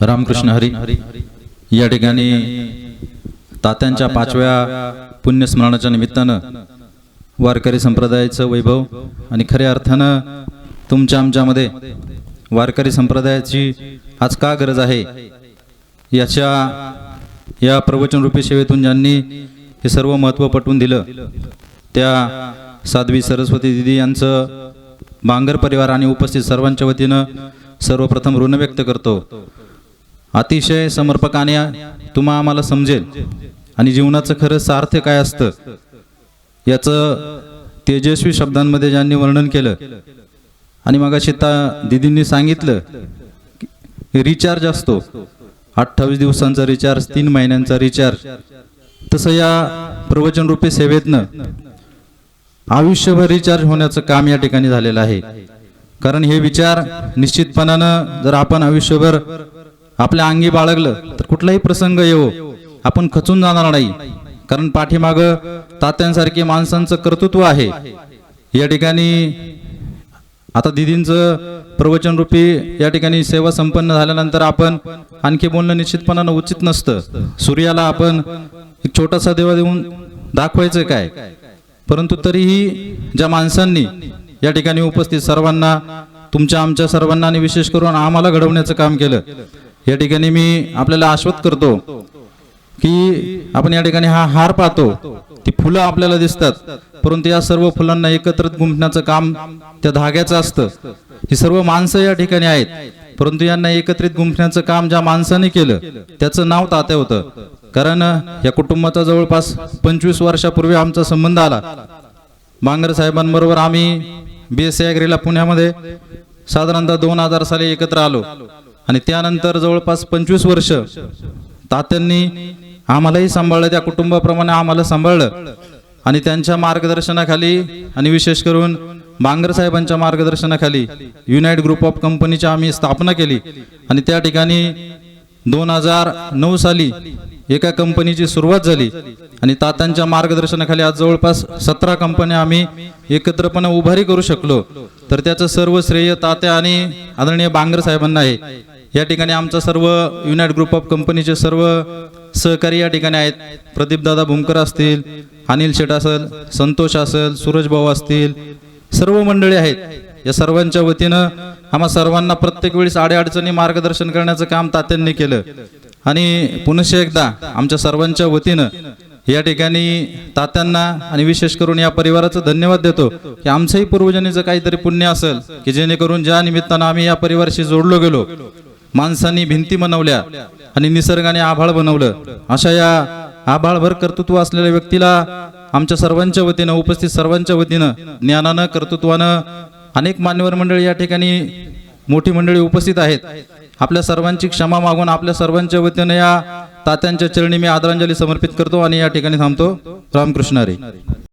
रामकृष्ण हरी या ठिकाणी तात्यांच्या पाचव्या पुण्यस्मरणाच्या निमित्तानं वारकरी संप्रदायाचं वैभव आणि खऱ्या अर्थानं तुमच्या आमच्यामध्ये वारकरी संप्रदायाची आज का गरज आहे? याच्या या प्रवचनरूपी सेवेतून ज्यांनी हे सर्व महत्त्व पटवून दिलं त्या साध्वी सरस्वती दिदी यांचं बांगर परिवार आणि उपस्थित सर्वांच्या वतीनं सर्वप्रथम ऋण व्यक्त करतो. अतिशय समर्पकाने तुम्हा आम्हाला समजेल. आणि जीवनाचं खरं सार्थ काय असतं? याचं तेजस्वी शब्दांमध्ये ज्यांनी वर्णन केलं आणि मग ता दिदींनी सांगितलं की रिचार्ज असतो. अठ्ठावीस दिवसांचा रिचार्ज तीन महिन्यांचा रिचार्ज तसं या प्रवचन रूपी सेवेतनं आयुष्यभर रिचार्ज होण्याचं काम या ठिकाणी झालेलं आहे. कारण हे विचार निश्चितपणानं जर आपण आयुष्यभर आपल्या अंगी बाळगलं तर कुठलाही प्रसंग येवो. आपण खचून जाणार नाही. कारण पाठीमाग तात्यांसारखी माणसांचं कर्तृत्व आहे. या ठिकाणी आता दिदींचं प्रवचनरूपी या ठिकाणी सेवा संपन्न झाल्यानंतर आपण आणखी बोलणं निश्चितपणानं उचित नसतं. सूर्याला आपण एक छोटासा देवा देऊन दाखवायचं काय? परंतु तरीही ज्या माणसांनी या ठिकाणी उपस्थित सर्वांना तुमच्या आमच्या सर्वांना आणि विशेष करून आम्हाला घडवण्याचं काम केलं या ठिकाणी मी आपल्याला आश्वत करतो की आपण या ठिकाणी हा हार पाहतो. ती फुलं आपल्याला दिसतात. परंतु या सर्व फुलांना एकत्रित गुंफण्याचं काम त्या धाग्याचं असतं. ही सर्व माणसं या ठिकाणी आहेत. परंतु यांना एकत्रित गुंफण्याचं काम ज्या माणसाने केलं त्याचं नाव तात्या होतं. कारण या कुटुंबाचा जवळपास पंचवीस वर्षापूर्वी आमचा संबंध आला. बांगर साहेबांबरोबर आम्ही बी एस सी पुण्यामध्ये साधारणतः दोन हजार साली एकत्र आलो. आणि त्यानंतर जवळपास पंचवीस वर्ष तात्यांनी आम्हालाही सांभाळलं त्या कुटुंबाप्रमाणे आम्हाला सांभाळलं. आणि त्यांच्या मार्गदर्शनाखाली आणि विशेष करून बांगर साहेबांच्या मार्गदर्शनाखाली युनाइट ग्रुप ऑफ कंपनीची आम्ही स्थापना केली. आणि त्या ठिकाणी दोन हजार नऊ साली एका कंपनीची सुरुवात झाली. आणि तात्यांच्या मार्गदर्शनाखाली आज जवळपास सतरा कंपन्या आम्ही एकत्रपणे उभारी करू शकलो. तर त्याचं सर्व श्रेय तात्या आणि आदरणीय बांगर साहेबांना आहे. या ठिकाणी आमचा सर्व युनायट ग्रुप ऑफ कंपनीचे सर्व सहकारी या ठिकाणी आहेत. प्रदीपदादा भुमकर असतील अनिल शेट असेल संतोष असेल सूरज भाऊ असतील सर्व मंडळी आहेत. या सर्वांच्या वतीनं आम्हा सर्वांना प्रत्येक वेळेस अडीअडचणी मार्गदर्शन करण्याचं काम तात्यांनी केलं. आणि पुनश एकदा आमच्या सर्वांच्या वतीनं या ठिकाणी तात्यांना आणि विशेष करून या परिवाराचं धन्यवाद देतो की आमचंही पूर्वजनीचं काहीतरी पुण्य असेल की जेणेकरून ज्या निमित्तानं आम्ही या परिवाराशी जोडलो गेलो माणसांनी भिंती बनवल्या आणि निसर्गाने आभाळ बनवलं. अशा या आभाळभर कर्तृत्व असलेल्या व्यक्तीला आमच्या सर्वांच्या वतीनं उपस्थित सर्वांच्या वतीनं ज्ञानानं कर्तृत्वानं अनेक मान्यवर मंडळी या ठिकाणी मोठी मंडळी उपस्थित आहेत. आपल्या सर्वांची क्षमा मागून आपल्या सर्वांच्या वतीनं या तात्यांच्या चरणी मी आदरांजली समर्पित करतो आणि या ठिकाणी थांबतो. रामकृष्ण हरी.